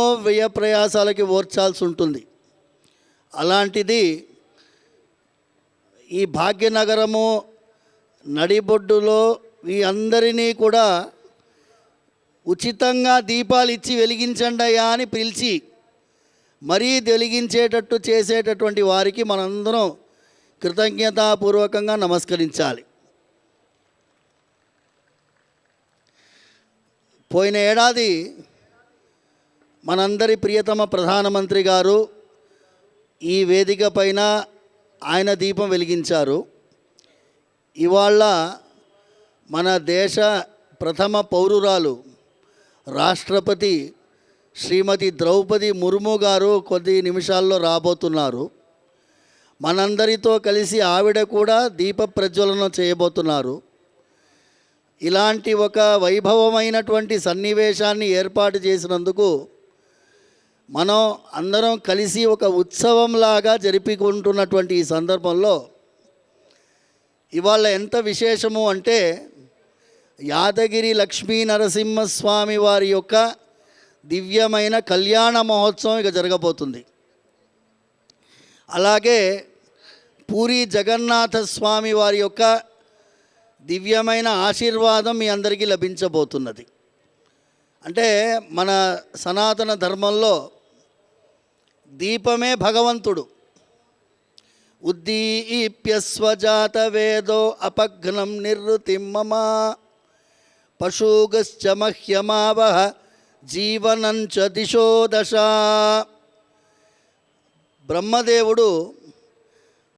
వ్యయ ప్రయాసాలకి ఓర్చాల్సి ఉంటుంది. అలాంటిది ఈ భాగ్యనగరము నడిబొడ్డులో ఈ అందరినీ కూడా ఉచితంగా దీపాలు ఇచ్చి వెలిగించండి అయ్యా అని పిలిచి మరీ వెలిగించేటట్టు చేసేటటువంటి వారికి మనందరం కృతజ్ఞతాపూర్వకంగా నమస్కరించాలి. పోయిన ఏడాది మనందరి ప్రియతమ ప్రధానమంత్రి గారు ఈ వేదిక పైన ఆయన దీపం వెలిగించారు. ఇవాళ మన దేశ ప్రథమ పౌరురాలు రాష్ట్రపతి శ్రీమతి ద్రౌపది ముర్ము గారు కొద్ది నిమిషాల్లో రాబోతున్నారు. మనందరితో కలిసి ఆవిడ కూడా దీప ప్రజ్వలన చేయబోతున్నారు. ఇలాంటి ఒక వైభవమైనటువంటి సన్నివేశాన్ని ఏర్పాటు చేసినందుకు మనం అందరం కలిసి ఒక ఉత్సవంలాగా జరుపుకుంటున్నటువంటి ఈ సందర్భంలో ఇవాళ ఎంత విశేషము అంటే యాదగిరి లక్ష్మీ నరసింహస్వామి వారి యొక్క దివ్యమైన కళ్యాణ మహోత్సవం ఇక జరగబోతుంది. అలాగే పూరి జగన్నాథ స్వామి వారి యొక్క దివ్యమైన ఆశీర్వాదం మీ అందరికీ లభించబోతున్నది. అంటే మన సనాతన ధర్మంలో దీపమే భగవంతుడు. ఉద్దీప్యస్వజాత వేదో అపఘ్నం నిర్వృతిమ్మమా పశూగశ్చ మహ్యమావహ జీవనంచ దిశో దశ. బ్రహ్మదేవుడు